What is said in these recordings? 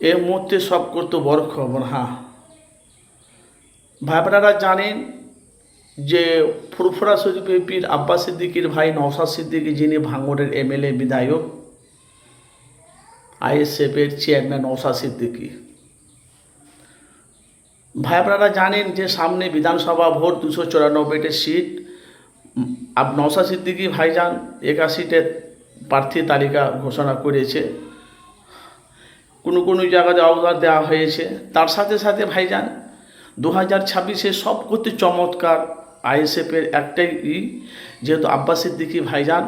এর মধ্যে সব করতো বড় খবর হ্যাঁ। ভাইপড়ারা জানেন যে ফুরফুরা শরীফ এপির আব্বাস সিদ্দিকির ভাই নওশাদ সিদ্দিকি, যিনি ভাঙড়ের এমএলএ বিধায়ক, আইএসএফের চেয়ারম্যান নওশাদ সিদ্দিকি। ভাইপড়ারা জানেন যে সামনে বিধানসভা ভোট দুশো চুরানব্বইটি সিট। আব নওশাদ সিদ্দিকি ভাইজান একাশিটে প্রার্থী তালিকা ঘোষণা করেছে। কোনো কোনো জায়গাতে অবদান দেওয়া হয়েছে। তার সাথে সাথে ভাইজান দু হাজার ছাব্বিশে সব করতে চমৎকার আইএসএফের একটাই ই, যেহেতু আব্বাস সিদ্দিকি ভাইজান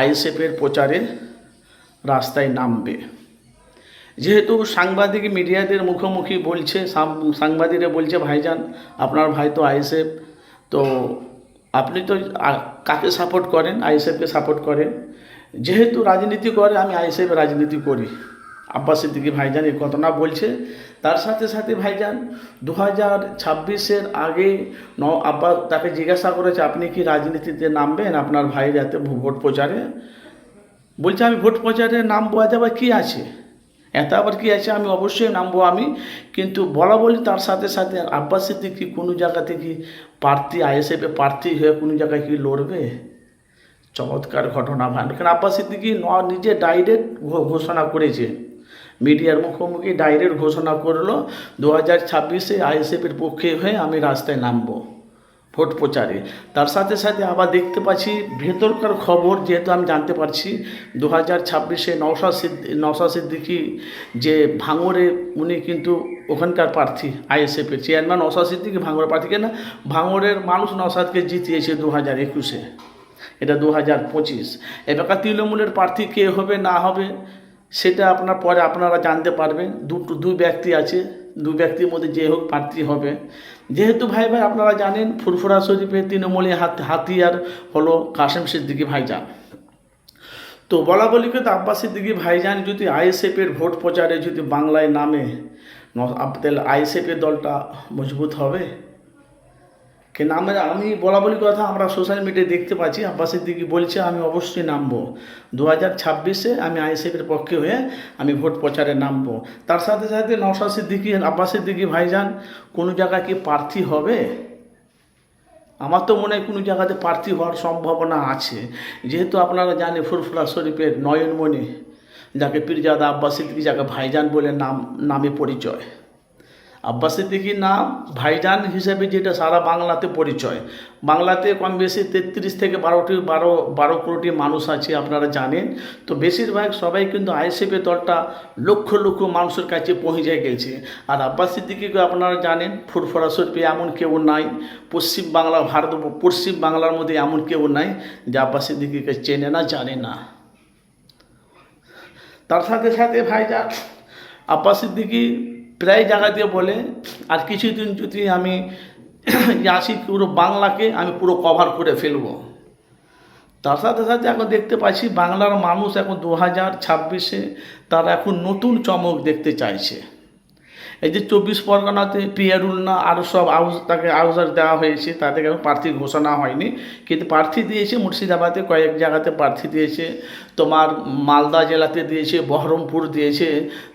আইএসএফের প্রচারে রাস্তায় নামবে। যেহেতু সাংবাদিক মিডিয়াদের মুখোমুখি বলছে সাংবাদিকরা বলছে, ভাইজান, আপনার ভাই তো আইএসএফ, তো আপনি তো কাকে সাপোর্ট করেন? আইএসএফকে সাপোর্ট করেন? যেহেতু রাজনীতি করে, আমি আইএসএফ রাজনীতি করি। আব্বাস সিদ্দিকি ভাইজান এই ঘটনা বলছে। তার সাথে সাথে ভাইজান দু হাজার ছাব্বিশের আগে ন আব্বাস তাকে জিজ্ঞাসা করেছে, আপনি কি রাজনীতিতে নামবেন? আপনার ভাইয়ের যাতে ভোট প্রচারে? বলছে, আমি ভোট প্রচারে নামবো আজ আবার কী আছে? এত আবার কী আছে? আমি অবশ্যই নামবো আমি। কিন্তু বলা বলি তার সাথে সাথে আব্বাস সিদ্দিকি কোনো জায়গাতে কি প্রার্থী, আইএসএফে প্রার্থী হয়ে কোনো জায়গায় কি লড়বে? চমৎকার ঘটনা ভান কারণ আব্বাস সিদ্দিকি ন- নিজে ডাইরেক্ট ঘোষণা করেছে। মিডিয়ার মুখোমুখি ডাইরেক্ট ঘোষণা করল দু হাজার ছাব্বিশে আইএসএফের পক্ষে হয়ে আমি রাস্তায় নামবো ভোট প্রচারে। তার সাথে সাথে আবার দেখতে পাচ্ছি, ভেতরকার খবর যেহেতু আমি জানতে পারছি দু হাজার ছাব্বিশে নওশা সিদ্দি, নওশা সিদ্দিকি যে ভাঙড়ে উনি কিন্তু ওখানকার প্রার্থী, আইএসএফের চেয়ারম্যান নওশা সিদ্দিকি ভাঙড়ের প্রার্থীকে না ভাঙড়ের মানুষ নওশাদকে জিতিয়েছে দু হাজার একুশে। এটা দু হাজার পঁচিশ। এবার তৃণমূলের প্রার্থী কে হবে, না হবে সেটা আপনার পরে আপনারা জানতে পারবেন। দুটো, দুই ব্যক্তি আছে। দু ব্যক্তির মধ্যে যে হোক প্রার্থী হবে। যেহেতু ভাই ভাই আপনারা জানেন, ফুরফুরা শরীফের তৃণমূলী হাত, হাতিয়ার হলো কাশেম সিদ্দিকি ভাইজান। তো বলা বলি কিন্তু আব্বাস সিদ্দিকি ভাইজান যদি আইএসএফের ভোট প্রচারে যদি বাংলায় নামে তাহলে আইএসএফের দলটা মজবুত হবে? কে নামে আমি বলা বলি কথা, আমরা সোশ্যাল মিডিয়ায় দেখতে পাচ্ছি, আব্বাস সিদ্দিকি বলছে, আমি অবশ্যই নামবো। দু হাজার ছাব্বিশে আমি আইএসএফের পক্ষে হয়ে আমি ভোট প্রচারে নামবো। তার সাথে সাথে নওশাদ সিদ্দিকি, আব্বাস সিদ্দিকি ভাইজান, কোনো জায়গায় কি প্রার্থী হবে? আমার তো মনে হয় কোনো জায়গাতে প্রার্থী হওয়ার সম্ভাবনা আছে। যেহেতু আপনারা জানেন ফুরফুরা শরীফের নয়নমণি, যাকে পীরজাদা আব্বাস সিদ্দিকি, যাকে ভাইজান বলে নাম, নামে পরিচয়। আব্বাস সিদ্দিকির নাম ভাইজান হিসেবে যেটা সারা বাংলাতে পরিচয়। বাংলাতে কম বেশি তেত্রিশ থেকে বারোটি, বারো বারো কোটি মানুষ আছে আপনারা জানেন। তো বেশিরভাগ সবাই কিন্তু আইএসএফ দলটা লক্ষ লক্ষ মানুষের কাছে পৌঁছে গেছে। আর আব্বাস সিদ্দিকিকে আপনারা জানেন, ফুরফুরা শরীফে এমন কেউ নাই, পশ্চিম বাংলা, ভারত, পশ্চিম বাংলার মধ্যে এমন কেউ নাই যে আব্বাস চেনে না, জানে না। তার সাথে সাথে ভাইজান আব্বাস প্রায় জায়গা দিয়ে বলে, আর কিছুদিন যদি আমি আসি পুরো বাংলাকে আমি পুরো কভার করে ফেলব। তার সাথে সাথে এখন দেখতে পাচ্ছি বাংলার মানুষ এখন দু হাজার ছাব্বিশে তারা এখন নতুন চমক দেখতে চাইছে। এই যে চব্বিশ পরগনাতে পিয়ারুল্না আরও সব আউস তাকে আউজার দেওয়া হয়েছে তাদেরকে এখন প্রার্থী ঘোষণা হয়নি। কিন্তু প্রার্থী দিয়েছে মুর্শিদাবাদে কয়েক জায়গাতে প্রার্থী দিয়েছে, তোমার মালদা জেলাতে দিয়েছে, বহরমপুর দিয়েছে,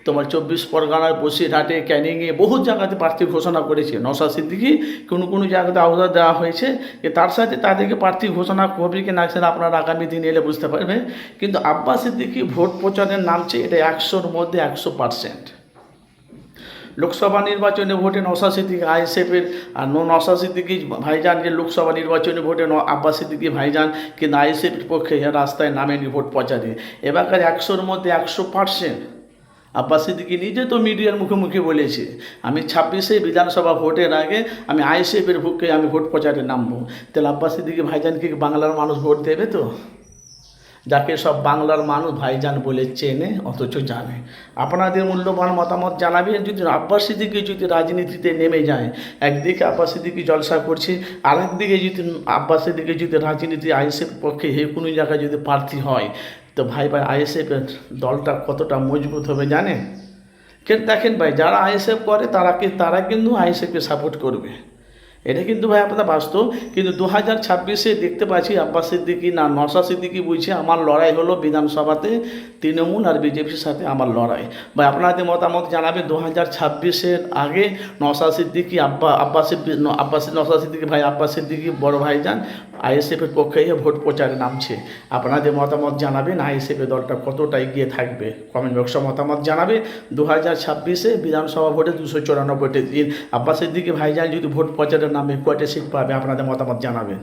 তোমার চব্বিশ পরগনার বসিরহাটে, ক্যানিংয়ে বহু জায়গাতে প্রার্থী ঘোষণা করেছে। নশা সিদ্দিকি কোনো কোনো জায়গাতে আউজার দেওয়া হয়েছে তার সাথে তাদেরকে প্রার্থী ঘোষণা করবে কি না সেটা আপনারা আগামী দিন এলে বুঝতে পারবেন। কিন্তু আব্বাস সিদ্দিকি ভোট প্রচারের নামছে এটা একশোর মধ্যে একশো পার্সেন্ট লোকসভা নির্বাচনে ভোটে নশা সিদ্দিকি আইএসএফের আর নো নশা সিদ্দিকি ভাইজান যে লোকসভা নির্বাচনে ভোটে, ন আব্বাস সিদ্দিকি ভাইজান কিন্তু আইএসএফের পক্ষে রাস্তায় নামেনি ভোট প্রচারে। এবারকার একশোর মধ্যে একশো পার্সেন্ট আব্বাস সিদ্দিকি নিজে তো মিডিয়ার মুখোমুখি বলেছে। আমি ছাব্বিশে বিধানসভা ভোটের আগে আমি আইএসএফের পক্ষে আমি ভোট প্রচারে নামবো। তাহলে আব্বাস সিদ্দিকি ভাইজানকে বাংলার মানুষ ভোট দেবে তো? যাকে সব বাংলার মানুষ ভাইজান বলে চেনে, অথচ জানে। আপনাদের মূল্যবান মতামত জানাবেন যদি আব্বাস সিদ্দিকি যদি রাজনীতিতে নেমে যায়, একদিকে আব্বাস সিদ্দিকি জলসা করছে আর একদিকে যদি আব্বাস সিদ্দিকি যদি রাজনীতি আইএসএফ পক্ষে হে কোনো জায়গায় যদি প্রার্থী হয়, তো ভাই ভাই আইএসএফের দলটা কতটা মজবুত হবে জানে দেখেন ভাই, যারা আইএসএফ করে, তারা কি, তারা কিন্তু আইএসএফকে সাপোর্ট করবে। এটা কিন্তু ভাই আপনার বাস্তব, কিন্তু দু হাজার ছাব্বিশে দেখতে পাচ্ছি আব্বাস সিদ্দিকি না নসা সিদ্দিকি বুঝছে আমার লড়াই হলো বিধানসভাতে তৃণমূল আর বিজেপির সাথে আমার লড়াই। ভাই, আপনাদের মতামত জানাবে দু হাজার ছাব্বিশের আগে নসা সিদ্দিকি, আব্বা, আব্বাসের আব্বাস নসা সিদ্দিকি ভাই, আব্বাস সিদ্দিকি বড় ভাই যান আইএসএফের পক্ষে ভোট প্রচারে নামছে। আপনাদের মতামত জানাবেন আইএসএফের দলটা কতটা এগিয়ে থাকবে? কমেন্ট বক্সে মতামত জানাবে। দু হাজার ছাব্বিশে বিধানসভা ভোটে দুশো চুরানব্বইটি আব্বাসের দিকে ভাইজান যদি ভোট প্রচারে নামে, কয়টা সিট পাবে? আপনাদের মতামত জানাবেন।